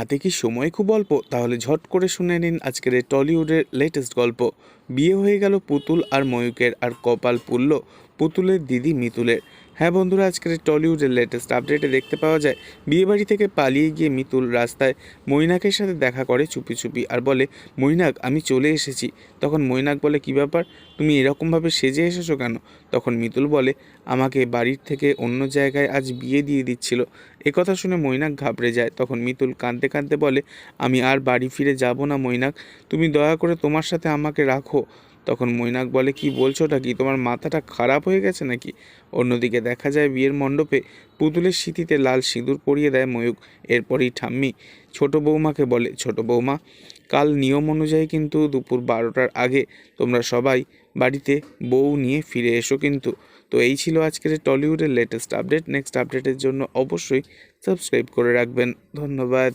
হাতে কি সময় খুব অল্প? তাহলে ঝট করে শুনে নিন আজকের এই টলিউডের লেটেস্ট গল্প। বিয়ে হয়ে গেল পুতুল আর ময়ূকের আর কপাল পুল্ল পুতুলের দিদি মিতুলের। হ্যাঁ বন্ধুরা, আজকের টলিউডের লেটেস্ট আপডেটে দেখতে পাওয়া যায়, বিয়েবাড়ি থেকে পালিয়ে গিয়ে মিতুল রাস্তায় মৈনাকের সাথে দেখা করে চুপি চুপি আর বলে, মৈনাক, আমি চলে এসেছি। তখন মৈনাক বলে, কি ব্যাপার? তুমি এরকমভাবে সেজে এসেছ কেন? তখন মিতুল বলে, আমাকে বাড়ির থেকে অন্য জায়গায় আজ বিয়ে দিয়ে দিচ্ছিল। একথা শুনে মৈনাক ঘাবড়ে যায়। তখন মিতুল কাঁদতে কাঁদতে বলে, আমি আর বাড়ি ফিরে যাব না মৈনাক। তুমি দয়া করে তোমার সাথে আমাকে রাখো। তখন মৈনাক বলে, কি বলছোটা কি? তোমার মাথাটা খারাপ হয়ে গেছে নাকি? অন্যদিকে দেখা যায়, বিয়ের মণ্ডপে পুতুলের স্মৃতিতে লাল সিঁদুর পরিয়ে দেয় ময়ূক। এরপরই ঠাম্মি ছোট বৌমাকে বলে, ছোট বৌমা, কাল নিয়ম অনুযায়ী কিন্তু দুপুর বারোটার আগে তোমরা সবাই বাড়িতে বউ নিয়ে ফিরে এসো কিন্তু। তো এই ছিল আজকের টলিউডের লেটেস্ট আপডেট নেক্সট আপডেটের জন্য অবশ্যই সাবস্ক্রাইব করে রাখবেন। ধন্যবাদ।